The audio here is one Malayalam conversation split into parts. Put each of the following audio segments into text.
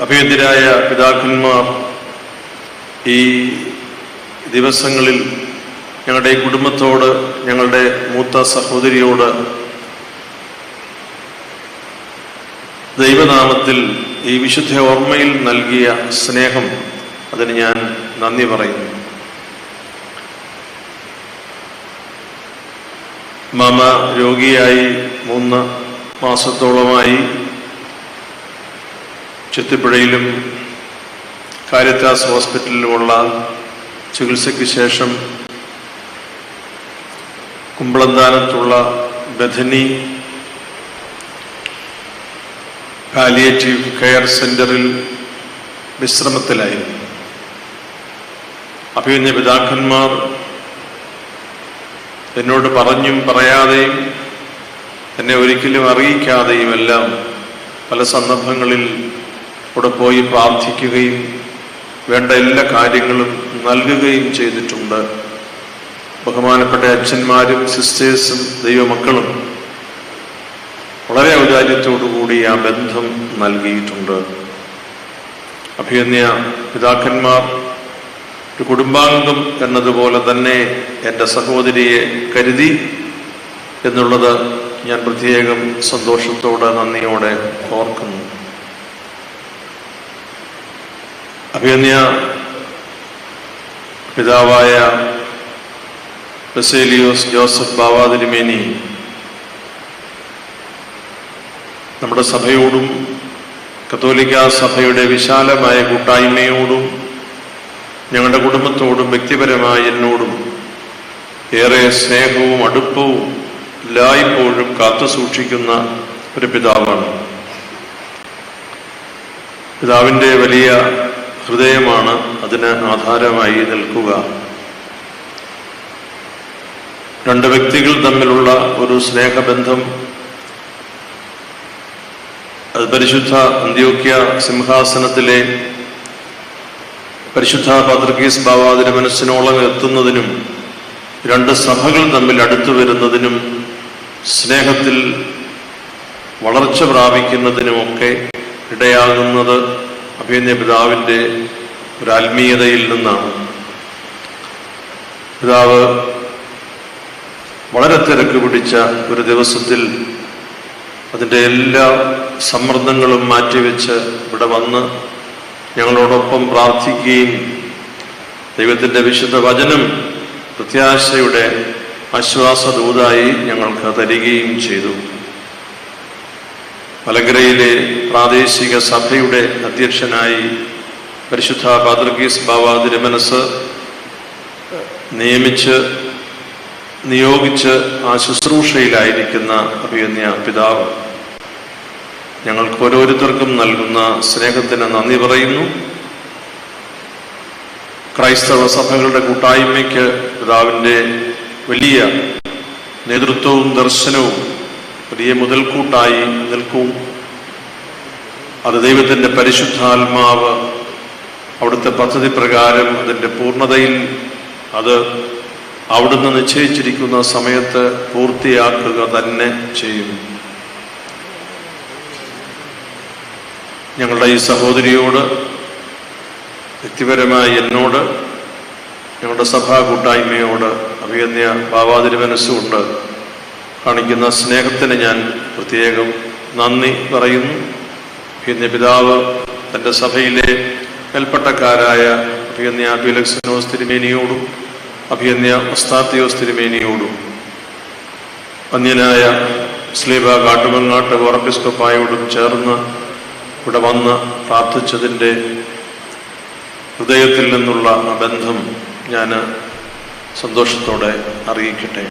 അഭ്യന്തരായ പിതാക്കന്മാർ ഈ ദിവസങ്ങളിൽ ഞങ്ങളുടെ കുടുംബത്തോട് ഞങ്ങളുടെ മൂത്ത സഹോദരിയോട് ദൈവനാമത്തിൽ ഈ വിശുദ്ധ ഓർമ്മയിൽ നൽകിയ സ്നേഹം അതിന് ഞാൻ നന്ദി പറയുന്നു. മാമ രോഗിയായി മൂന്ന് മാസത്തോളമായി ചെത്തിപ്പുഴയിലും കാരിത്താസ് ഹോസ്പിറ്റലിലുമുള്ള ചികിത്സയ്ക്ക് ശേഷം കുമ്പളന്താനത്തുള്ള ബഥനി പാലിയേറ്റീവ് കെയർ സെന്ററിൽ വിശ്രമത്തിലായിരുന്നു. അഭിമന്യ പിതാക്കന്മാർ എന്നോട് പറഞ്ഞും പറയാതെയും എന്നെ ഒരിക്കലും അറിയിക്കാതെയും എല്ലാം പല സന്ദർഭങ്ങളിൽ അവിടെ പോയി പ്രാർത്ഥിക്കുകയും വേണ്ട എല്ലാ കാര്യങ്ങളും നൽകുകയും ചെയ്തിട്ടുണ്ട്. ബഹുമാനപ്പെട്ട അച്ഛന്മാരും സിസ്റ്റേഴ്സും ദൈവമക്കളും വളരെ ഔദാര്യത്തോടുകൂടി ആ ബന്ധം നൽകിയിട്ടുണ്ട്. അഭിയന്യ പിതാക്കന്മാർ ഒരു കുടുംബാംഗം എന്നതുപോലെ തന്നെ എന്റെ സഹോദരിയെ കരുതി എന്നുള്ളത് ഞാൻ പ്രത്യേകം സന്തോഷത്തോടെ നന്ദിയോടെ ഓർക്കുന്നു. അഭിയന്യ പിതാവായ ബസേലിയോസ് ജോസഫ് ബാവാതിരിമേനി നമ്മുടെ സഭയോടും കത്തോലിക്ക സഭയുടെ വിശാലമായ കൂട്ടായ്മയോടും ഞങ്ങളുടെ കുടുംബത്തോടും വ്യക്തിപരമായി എന്നോടും ഏറെ സ്നേഹവും അടുപ്പവും എല്ലായ്പ്പോഴും കാത്തു സൂക്ഷിക്കുന്ന ഒരു പിതാവാണ്. പിതാവിന്റെ വലിയ ഹൃദയമാണ് അതിന് ആധാരമായി നിൽക്കുക. രണ്ട് വ്യക്തികൾ തമ്മിലുള്ള ഒരു സ്നേഹബന്ധം അത് പരിശുദ്ധ അന്ത്യോക്യ സിംഹാസനത്തിലെ പരിശുദ്ധ പത്രികീസ് ബാബാതിന്റെ മനസ്സിനോളം എത്തുന്നതിനും രണ്ട് സഭകൾ തമ്മിൽ അടുത്തു വരുന്നതിനും സ്നേഹത്തിൽ വളർച്ച പ്രാപിക്കുന്നതിനുമൊക്കെ ഇടയാകുന്നത് അഭിനയ പിതാവിന്റെ ഒരു ആത്മീയതയിൽ നിന്നാണ്. പിതാവ് വളരെ തിരക്ക് പിടിച്ച ഒരു ദിവസത്തിൽ അതിന്റെ എല്ലാ സമ്മർദ്ദങ്ങളും മാറ്റിവെച്ച് ഇവിടെ വന്ന് ഞങ്ങളോടൊപ്പം പ്രാർത്ഥിക്കുകയും ദൈവത്തിന്റെ വിശുദ്ധ വചനം പ്രത്യാശയുടെ ആശ്വാസദൂതായി ഞങ്ങൾക്ക് തരികയും ചെയ്തു. മലങ്കരയിലെ പ്രാദേശിക സഭയുടെ അധ്യക്ഷനായി പരിശുദ്ധ പാദ്രഗീസ് ബാബ തിരുമനസ് നിയമിച്ച് നിയോഗിച്ച് ആ ശുശ്രൂഷയിലായിരിക്കുന്ന അഭിയന്യ പിതാവ്. ഞങ്ങൾക്ക് ഓരോരുത്തർക്കും നൽകുന്ന സ്നേഹത്തിന് നന്ദി പറയുന്നു. ക്രൈസ്തവ സഭകളുടെ കൂട്ടായ്മയ്ക്ക് പിതാവിന്റെ വലിയ നേതൃത്വവും ദർശനവും വലിയ മുതൽക്കൂട്ടായി നിൽക്കും. അത് ദൈവത്തിന്റെ പരിശുദ്ധാത്മാവ് അവിടുത്തെ പദ്ധതി പ്രകാരം അതിന്റെ പൂർണതയിൽ അത് അവിടുന്ന് നിശ്ചയിച്ചിരിക്കുന്ന സമയത്ത് പൂർത്തിയാക്കുക തന്നെ ചെയ്യും ഞങ്ങളുടെ ഈ സഹോദരിയോട് വ്യക്തിപരമായി എന്നോട് ഞങ്ങളുടെ സഭാ കൂട്ടായ്മയോട് അഭിയന്യ ഭാവാതിരി മനസ്സുകൊണ്ട് കാണിക്കുന്ന സ്നേഹത്തിന് ഞാൻ പ്രത്യേകം നന്ദി പറയുന്നു. പിന്നെ പിതാവ് തന്റെ സഭയിലെ കൽപ്പട്ടക്കാരായ അഭിയന്യ അബിലക്സനോസ് തിരുമേനിയോടും അഭിയന്യ ഒസ്താത്തിയോസ് തിരുമേനിയോടും അന്യനായ സ്ലീബ കാട്ടുമങ്ങാട്ട് ഓർപ്പിസ്കോപ്പായോടും ചേർന്ന് ഇവിടെ വന്ന് പ്രാർത്ഥിച്ചതിന്റെ ഹൃദയത്തിൽ നിന്നുള്ള ബന്ധം ഞാൻ സന്തോഷത്തോടെ അറിയിക്കട്ടെ.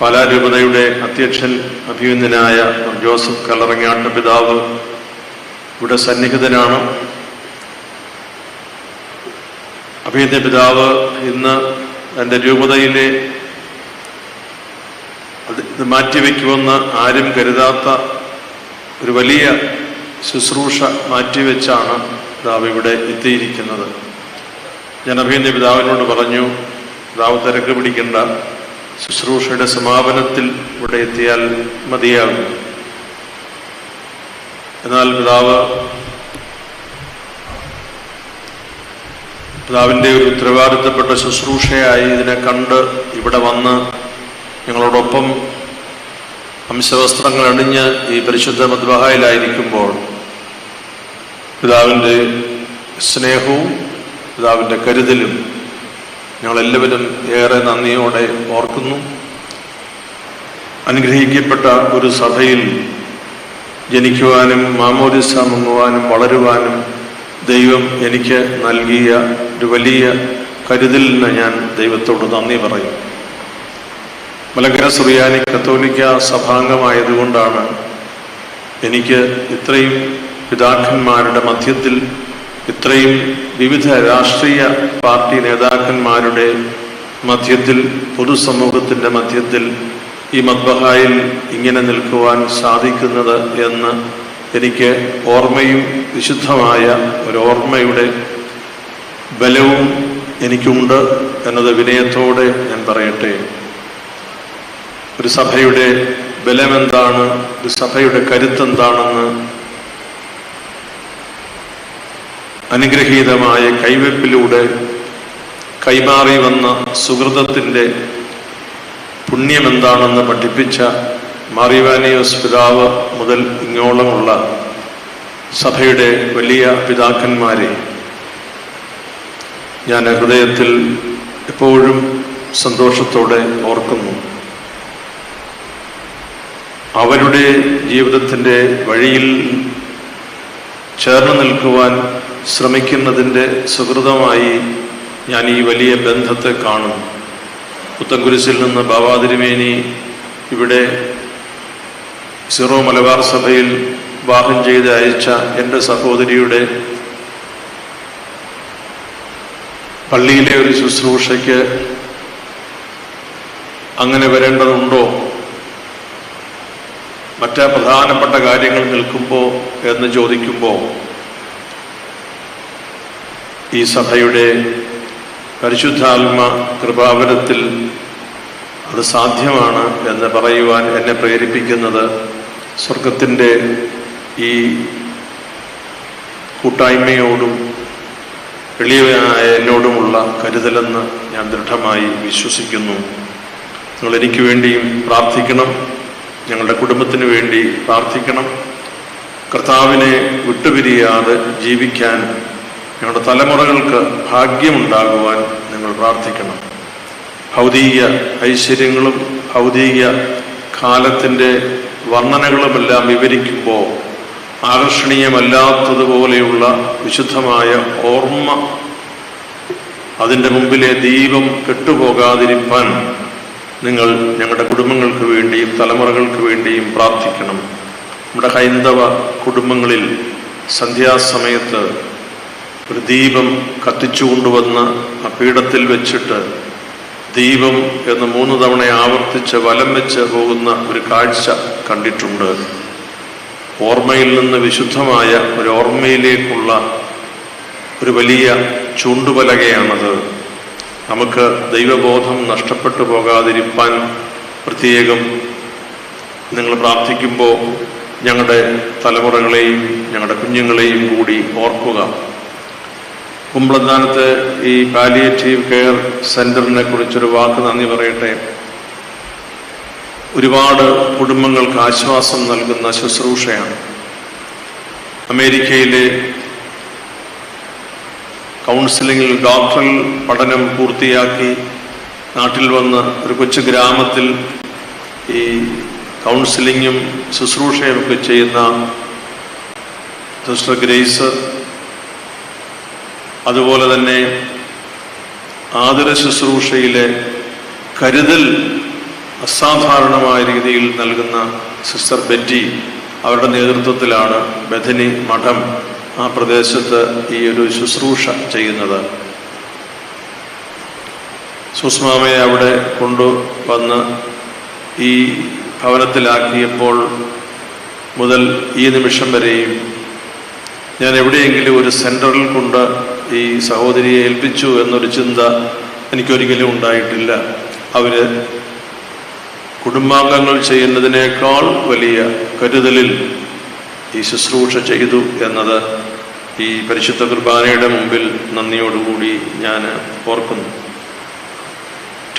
പാലാരൂപതയുടെ അധ്യക്ഷൻ അഭിയുന്നനായ ജോസഫ് കല്ലറങ്ങാട്ട് പിതാവ് ഇവിടെ സന്നിഹിതനാണ്. അഭിയുന്ന പിതാവ് ഇന്ന് തന്റെ രൂപതയിലെ ഇത് മാറ്റിവെക്കുമെന്ന് ആരും കരുതാത്ത ഒരു വലിയ ശുശ്രൂഷ മാറ്റിവെച്ചാണ് പിതാവ് ഇവിടെ എത്തിയിരിക്കുന്നത്. ഞാൻ അഭിയന്യ പിതാവിനോട് പറഞ്ഞു പിതാവ് തിരക്ക് പിടിക്കേണ്ട. ശുശ്രൂഷയുടെ സമാപനത്തിൽ ഇവിടെ എത്തിയാൽ മതിയാകും എന്നാൽ പിതാവ് പിതാവിന്റെ ഒരു ഉത്തരവാദിത്തപ്പെട്ട ശുശ്രൂഷയായി ഇതിനെ കണ്ട് ഇവിടെ വന്ന് ഞങ്ങളോടൊപ്പം അംശവസ്ത്രങ്ങൾ അണിഞ്ഞ് ഈ പരിശുദ്ധ മദ്ബഹായിലായിരിക്കുമ്പോൾ പിതാവിന്റെ സ്നേഹവും പിതാവിന്റെ കരുതലും ഞങ്ങളെല്ലാവരും ഏറെ നന്ദിയോടെ ഓർക്കുന്നു. അനുഗ്രഹിക്കപ്പെട്ട ഒരു സഭയിൽ ജനിക്കുവാനും മാമോദിസ മുങ്ങുവാനും വളരുവാനും ദൈവം എനിക്ക് നൽകിയ ഒരു വലിയ കരുതലിന് ഞാൻ ദൈവത്തോട് നന്ദി പറയും മലങ്കര സുറിയാനി കത്തോലിക്ക സഭാംഗമായതുകൊണ്ടാണ് എനിക്ക് ഇത്രയും പിതാക്കന്മാരുടെ മധ്യത്തിൽ ഇത്രയും വിവിധ രാഷ്ട്രീയ പാർട്ടി നേതാക്കന്മാരുടെ മധ്യത്തിൽ പൊതുസമൂഹത്തിന്റെ മധ്യത്തിൽ ഈ മദ്ബഹായിൽ ഇങ്ങനെ നിൽക്കുവാൻ സാധിക്കുന്നത് എന്ന് എനിക്ക് ഓർമ്മയും വിശുദ്ധമായ ഒരു ഓർമ്മയുടെ ബലവും എനിക്കുണ്ട് എന്നത് വിനയത്തോടെ ഞാൻ പറയട്ടെ. ഒരു സഭയുടെ ബലമെന്താണ്? ഒരു സഭയുടെ കരുത്തെന്താണെന്ന് അനുഗ്രഹീതമായ കൈവെപ്പിലൂടെ കൈമാറി വന്ന സുഹൃതത്തിന്റെ പുണ്യമെന്താണെന്ന് പഠിപ്പിച്ച മാറിവാനിയോസ് പിതാവ് മുതൽ ഇങ്ങോളമുള്ള സഭയുടെ വലിയ പിതാക്കന്മാരെ ഞാൻ ഹൃദയത്തിൽ എപ്പോഴും സന്തോഷത്തോടെ ഓർക്കുന്നു. അവരുടെ ജീവിതത്തിന്റെ വഴിയിൽ ചേർന്ന് നിൽക്കുവാൻ ശ്രമിക്കുന്നതിന്റെ സുഹൃതമായി ഞാൻ ഈ വലിയ ബന്ധത്തെ കാണും. പുത്തൻകുരിശിൽ നിന്ന് ബാബാതിരുമേനി ഇവിടെ സിറോ മലബാർ സഭയിൽ വാഹം ചെയ്ത് അയച്ച എന്റെ സഹോദരിയുടെ പള്ളിയിലെ ഒരു ശുശ്രൂഷയ്ക്ക് അങ്ങനെ വരേണ്ടതുണ്ടോ? മറ്റ് പ്രധാനപ്പെട്ട കാര്യങ്ങൾ നിൽക്കുമ്പോൾ എന്ന് ചോദിക്കുമ്പോൾ ഈ സഭയുടെ പരിശുദ്ധാത്മ കൃപാവരത്തിൽ അത് സാധ്യമാണ് എന്ന് പറയുവാൻ എന്നെ പ്രേരിപ്പിക്കുന്നത് സ്വർഗത്തിന്റെ ഈ കൂട്ടായ്മയോടും എളിയവനായ എന്നോടുമുള്ള കരുതലെന്ന് ഞാൻ ദൃഢമായി വിശ്വസിക്കുന്നു. നിങ്ങൾ എനിക്ക് വേണ്ടിയും പ്രാർത്ഥിക്കണം. ഞങ്ങളുടെ കുടുംബത്തിന് വേണ്ടി പ്രാർത്ഥിക്കണം. കർത്താവിനെ വിട്ടുപിരിയാതെ ജീവിക്കാൻ ഞങ്ങളുടെ തലമുറകൾക്ക് ഭാഗ്യമുണ്ടാകുവാൻ നിങ്ങൾ പ്രാർത്ഥിക്കണം. ഭൗതിക ഐശ്വര്യങ്ങളും ഭൗതിക കാലത്തിന്റെ വർണനകളുമെല്ലാം വിവരിക്കുമ്പോൾ ആകർഷണീയമല്ലാത്തതുപോലെയുള്ള വിശുദ്ധമായ ഓർമ്മ അതിന്റെ മുമ്പിലെ ദീപം കെട്ടുപോകാതിരിക്കാൻ നിങ്ങൾ ഞങ്ങളുടെ കുടുംബങ്ങൾക്ക് വേണ്ടിയും തലമുറകൾക്ക് വേണ്ടിയും പ്രാർത്ഥിക്കണം. നമ്മുടെ ഹൈന്ദവ കുടുംബങ്ങളിൽ സന്ധ്യാസമയത്ത് ഒരു ദീപം കത്തിച്ചു കൊണ്ടുവന്ന് ആ പീഠത്തിൽ വെച്ചിട്ട് ദീപം എന്ന് മൂന്ന് തവണ ആവർത്തിച്ച് വലം വെച്ച് പോകുന്ന ഒരു കാഴ്ച കണ്ടിട്ടുണ്ട്. ഓർമ്മയിൽ നിന്ന് വിശുദ്ധമായ ഒരു ഓർമ്മയിലേക്കുള്ള ഒരു വലിയ ചൂണ്ടുപലകയാണത്. നമുക്ക് ദൈവബോധം നഷ്ടപ്പെട്ടു പോകാതിരിക്കാൻ പ്രത്യേകം നിങ്ങൾ പ്രാർത്ഥിക്കുമ്പോൾ ഞങ്ങളുടെ തലമുറകളെയും ഞങ്ങളുടെ കുഞ്ഞുങ്ങളെയും കൂടി ഓർക്കുക. കുമ്പളന്താനത്ത് ഈ പാലിയേറ്റീവ് കെയർ സെന്ററിനെ കുറിച്ചൊരു വാക്ക് നന്ദി പറയട്ടെ. ഒരുപാട് കുടുംബങ്ങൾക്ക് ആശ്വാസം നൽകുന്ന ശുശ്രൂഷയാണ്. അമേരിക്കയിലെ കൗൺസിലിംഗിൽ ഡോക്ടറൽ പഠനം പൂർത്തിയാക്കി നാട്ടിൽ വന്ന് ഒരു കൊച്ചു ഗ്രാമത്തിൽ ഈ കൗൺസിലിങ്ങും ശുശ്രൂഷയും ഒക്കെ ചെയ്യുന്ന സിസ്റ്റർ ഗ്രേസ് അതുപോലെ തന്നെ ആതുര ശുശ്രൂഷയിലെ കരുതൽ അസാധാരണമായ രീതിയിൽ നൽകുന്ന സിസ്റ്റർ ബെറ്റി അവരുടെ നേതൃത്വത്തിലാണ് ബഥനി മഠം ആ പ്രദേശത്ത് ഈ ഒരു ശുശ്രൂഷ ചെയ്യുന്നത്. സുസ്മാമയെ അവിടെ കൊണ്ടുവന്ന് ഈ ഭവനത്തിലാക്കിയപ്പോൾ മുതൽ ഈ നിമിഷം വരെയും ഞാൻ എവിടെയെങ്കിലും ഒരു സെന്ററിൽ കൊണ്ട് ഈ സഹോദരിയെ ഏൽപ്പിച്ചു എന്നൊരു ചിന്ത എനിക്കൊരിക്കലും ഉണ്ടായിട്ടില്ല. അവർ കുടുംബാംഗങ്ങൾ ചെയ്യുന്നതിനേക്കാൾ വലിയ കരുതലിൽ ഈ ശുശ്രൂഷ ചെയ്തു എന്നത് ഈ പരിശുദ്ധ കുർബാനയുടെ മുമ്പിൽ നന്ദിയോടുകൂടി ഞാൻ ഓർക്കുന്നു.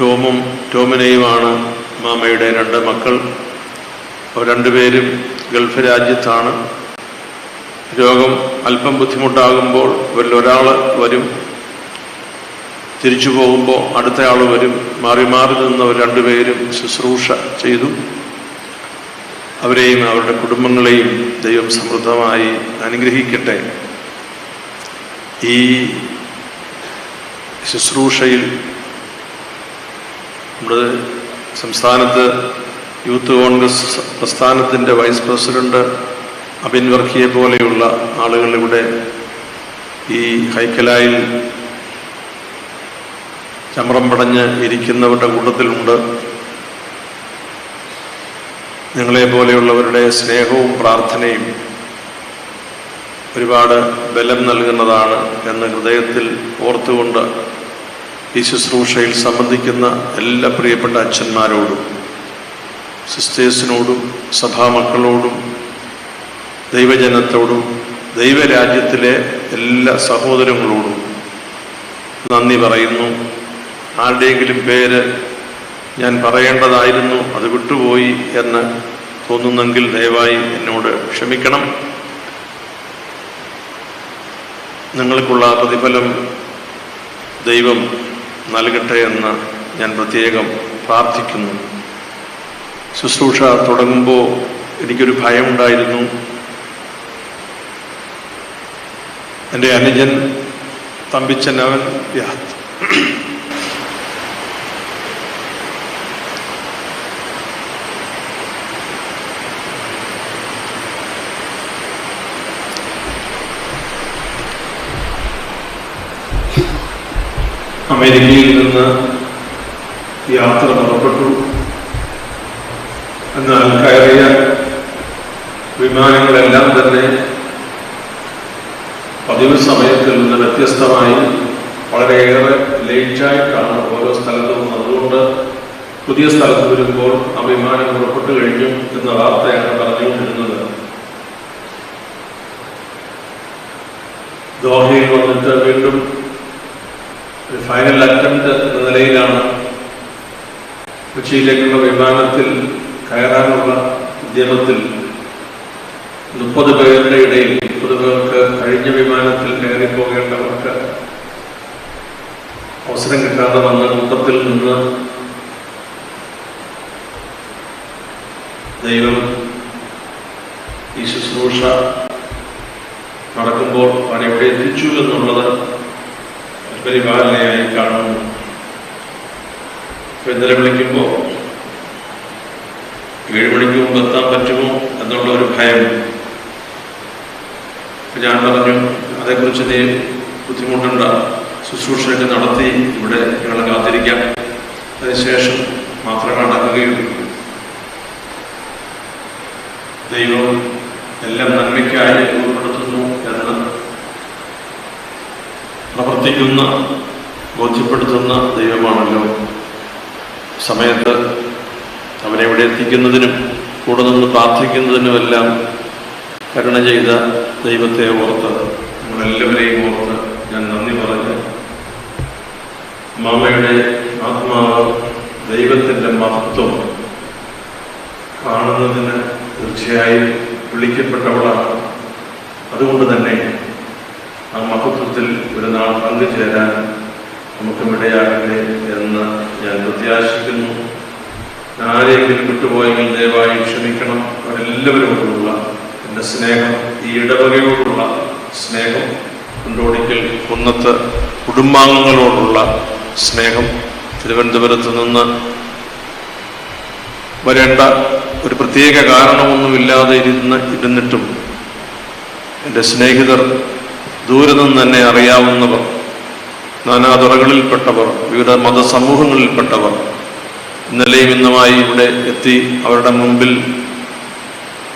ടോമും ടോമിനെയുമാണ് മാമയുടെ രണ്ട് മക്കൾ. അവർ രണ്ടുപേരും ഗൾഫ് രാജ്യത്താണ്. രോഗം അല്പം ബുദ്ധിമുട്ടാകുമ്പോൾ ഇവരിൽ ഒരാൾ വരും. തിരിച്ചു പോകുമ്പോൾ അടുത്തയാൾ വരും. മാറി മാറി നിന്നവർ രണ്ടുപേരും ശുശ്രൂഷ ചെയ്തു. അവരെയും അവരുടെ കുടുംബങ്ങളെയും ദൈവം സമൃദ്ധമായി അനുഗ്രഹിക്കട്ടെ. ഈ ശുശ്രൂഷയിൽ നമ്മുടെ സംസ്ഥാനത്ത് യൂത്ത് കോൺഗ്രസ് പ്രസ്ഥാനത്തിന്റെ വൈസ് പ്രസിഡന്റ് അബിൻ പോലെയുള്ള ആളുകൾ ഇവിടെ ഈ ഹൈക്കലായിൽ ചമ്രം പടഞ്ഞ് ഇരിക്കുന്നവരുടെ കൂട്ടത്തിലുണ്ട്. നിങ്ങളെ പോലെയുള്ളവരുടെ സ്നേഹവും പ്രാർത്ഥനയും ഒരുപാട് ബലം നൽകുന്നതാണ് എന്ന് ഹൃദയത്തിൽ ഓർത്തുകൊണ്ട് ഈ ശുശ്രൂഷയിൽ സംബന്ധിക്കുന്ന എല്ലാ പ്രിയപ്പെട്ട അച്ഛന്മാരോടും സിസ്റ്റേഴ്സിനോടും സഭാമക്കളോടും ദൈവജനത്തോടും ദൈവരാജ്യത്തിലെ എല്ലാ സഹോദരങ്ങളോടും നന്ദി പറയുന്നു. ആരുടെയെങ്കിലും പേര് ഞാൻ പറയേണ്ടതായിരുന്നു അത് വിട്ടുപോയി എന്ന് തോന്നുന്നെങ്കിൽ ദയവായി എന്നോട് ക്ഷമിക്കണം. നിങ്ങൾക്കുള്ള പ്രതിഫലം ദൈവം നൽകട്ടെ എന്ന് ഞാൻ പ്രത്യേകം പ്രാർത്ഥിക്കുന്നു. ശുശ്രൂഷ തുടങ്ങുമ്പോൾ എനിക്കൊരു ഭയമുണ്ടായിരുന്നു. എന്റെ അനുജൻ തമ്പിച്ചൻ അവൻ യാ- അമേരിക്കയിൽ നിന്ന് യാത്ര പുറപ്പെട്ടു. എന്നാൽ കയറിയ വിമാനങ്ങളെല്ലാം തന്നെ പതിവ് സമയത്തിൽ നിന്ന് വ്യത്യസ്തമായി വളരെയേറെ ലേറ്റായിട്ടാണ് ഓരോ സ്ഥലത്തും അതുകൊണ്ട് പുതിയ സ്ഥലത്ത് വരുമ്പോൾ ആ വിമാനം പുറപ്പെട്ടു കഴിഞ്ഞു എന്ന വാർത്തയാണ് പറഞ്ഞുകൊണ്ടിരുന്നത്. ദോഹയിൽ വന്നിട്ട് വീണ്ടും ഫൈനൽ അറ്റംപ്റ്റ് എന്ന നിലയിലാണ് കൊച്ചിയിലേക്കുള്ള വിമാനത്തിൽ കയറാനുള്ള ഉദ്യമത്തിൽ മുപ്പത് പേരുടെ ഇടയിൽ മുപ്പത് പേർക്ക് കഴിഞ്ഞ വിമാനത്തിൽ കയറി പോകേണ്ടവർക്ക് അവസരം കിട്ടാതെ വന്ന കൂട്ടത്തിൽ നിന്ന് ദൈവം ഈ ശുശ്രൂഷ നടക്കുമ്പോൾ അവൻ എത്തിച്ചു എന്നുള്ളത് പരിപാലനയായി കാണുന്നു ഇന്നലെ വിളിക്കുമ്പോൾ ഏഴ് മണിക്ക് മുമ്പ് എത്താൻ പറ്റുമോ എന്നുള്ള ഒരു ഭയം ഞാൻ പറഞ്ഞു അതേക്കുറിച്ച് നീ ബുദ്ധിമുട്ടേണ്ട. ശുശ്രൂഷയൊക്കെ നടത്തി ഇവിടെ ഞങ്ങൾ കാത്തിരിക്കാം. അതിനുശേഷം മാത്രം അടക്കുകയുള്ളൂ ദൈവം എല്ലാം നന്മയ്ക്കായി രൂപപ്പെടുത്തുന്നു എന്ന് പ്രവർത്തിക്കുന്ന ബോധ്യപ്പെടുത്തുന്ന ദൈവമാണല്ലോ. സമയത്ത് അവനെ ഇവിടെ എത്തിക്കുന്നതിനും കൂടെ നിന്ന് പ്രാർത്ഥിക്കുന്നതിനുമെല്ലാം കരുണ ചെയ്ത ദൈവത്തെ ഓർത്ത് നമ്മളെല്ലാവരെയും ഓർത്ത് ഞാൻ നന്ദി പറഞ്ഞ് മാമയുടെ ആത്മാവ് ദൈവത്തിന്റെ മഹത്വം കാണുന്നതിന് തീർച്ചയായും വിളിക്കപ്പെട്ടവളാണ്. അതുകൊണ്ട് തന്നെ ആ മഹത്വത്തിൽ ഒരു നാൾ പങ്കുചേരാൻ നമുക്കും ഇടയാകട്ടെ എന്ന് ഞാൻ പ്രത്യാശിക്കുന്നു. ആരെങ്കിലും വിട്ടുപോയെങ്കിൽ ദയവായി ക്ഷമിക്കണം. അവരെല്ലാവരോടുള്ള എന്റെ സ്നേഹം ഈ ഇടവകയോടുള്ള സ്നേഹം കൊണ്ടോടിക്കൽ കുന്നത്ത് കുടുംബാംഗങ്ങളോടുള്ള സ്നേഹം തിരുവനന്തപുരത്ത് നിന്ന് വരേണ്ട ഒരു പ്രത്യേക കാരണമൊന്നുമില്ലാതെ ഇരുന്ന് ഇരുന്നിട്ടും എന്റെ സ്നേഹിതർ ദൂരെ നിന്ന് തന്നെ അറിയാവുന്നവർ നാനാതുറകളിൽപ്പെട്ടവർ വിവിധ മതസമൂഹങ്ങളിൽപ്പെട്ടവർ ഇന്നലെയും ഇന്നുമായി ഇവിടെ എത്തി അവരുടെ മുമ്പിൽ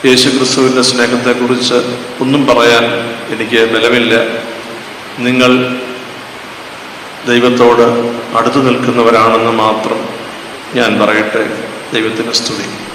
യേശുക്രിസ്തുവിന്റെ സ്നേഹത്തെക്കുറിച്ച് ഒന്നും പറയാൻ എനിക്ക് ബലമില്ല. നിങ്ങൾ ദൈവത്തോട് അടുത്തു നിൽക്കുന്നവരാണെന്ന് മാത്രം ഞാൻ പറയട്ടെ. ദൈവത്തിന് സ്തുതി.